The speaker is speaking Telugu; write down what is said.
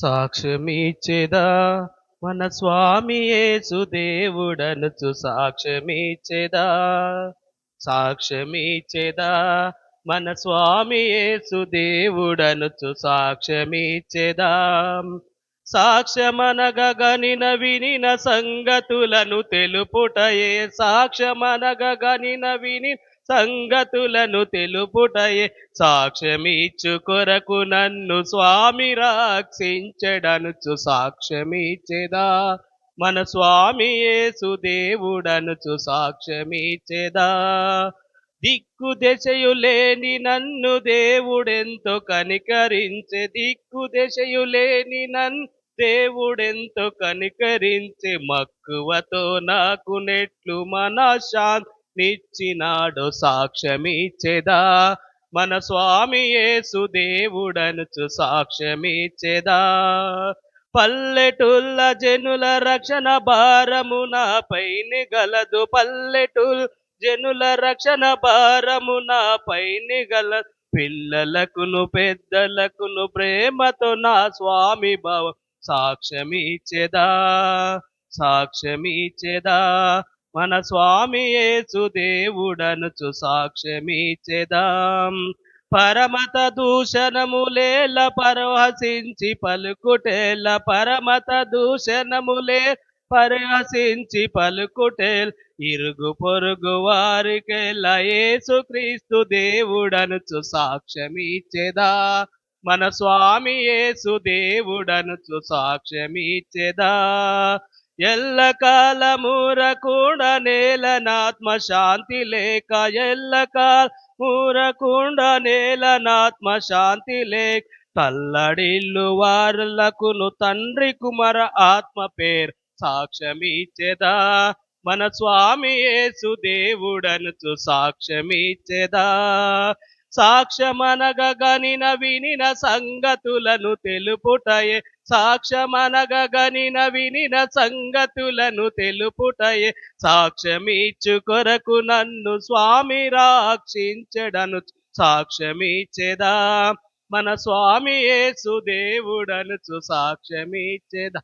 సాక్ష్యమిచ్చేదా? మన స్వామి యేసు దేవుడనుచు సాక్ష్యమిచ్చేదా? సాక్ష్యమిచ్చేదా? మన స్వామి యేసు దేవుడనుచు సాక్ష్యమిచ్చేదా? సాక్ష్యమనగా గనిన వినిన సంగతులను తెలుపుటయే సాక్ష్యమనగా గనిన విని సంగతులను తెలుపుటయే. సాక్ష్యమిచ్చు కొరకు నన్ను స్వామి రక్షించడనుచు సాక్ష్యమిచ్చేదా? మన స్వామి యేసుదేవుడనుచు సాక్ష్యమిచ్చేదా? దిక్కు దశయు లేని నన్ను దేవుడెంతో కనికరించే. దిక్కు దశయు లేని నన్ను దేవుడెంతో కనికరించే. మక్కువతో నాకు నెట్లు మన నిచ్చినాడు సాక్ష్యమిచ్చేదా? మన స్వామి యేసు దేవుడనుచు సాక్ష్యమిచ్చేదా? పల్లెటూళ్ళ జనుల రక్షణ భారము నాపైన గలదు. పల్లెటూల్ జనుల రక్షణ భారము నాపైన గల పిల్లలకును పెద్దలకును ప్రేమతో నా స్వామి భావ సాక్ష్యమిచ్చేదా? సాక్ష్యమిచ్చేదా? మన స్వామి యేసు దేవుడనుచు సాక్ష్యమిచ్చేదాం. పరమత దూషణములేల పరవశించి పలుకుటేల పరమత దూషణములే పరిహసించి పలుకుటేల్ ఇరుగు పొరుగు వారికెల యేసు క్రీస్తు దేవుడనుచు సాక్ష్యమిచ్చేదా. మన స్వామి యేసు దేవుడనుచు సాక్ష్యమిచ్చేదా. ఎల్ల కాలమూర కూడా నేలనాత్మ శాంతి లేక ఎల్ల కాల మూర కూడా నేలనాత్మ శాంతి లేక తల్లడిల్లు వారులకును తండ్రి కుమార ఆత్మ పేరు సాక్ష్యమిచ్చేదా? మన స్వామి యేసు దేవుడనుచు సాక్ష్యమిచ్చేదా? సాక్ష్యమనగ గనిన వినిన సంగతులను తెలుపుటయే. సాక్ష్యమనగా గనిన వినిన సంగతులను తెలుపుటయే. సాక్ష్యమిచ్చు కొరకు నన్ను స్వామి రాక్షించడను. సాక్ష్యమిచ్చేదా? మన స్వామి యేసు దేవుడనుచు సాక్ష్యమిచ్చేదా?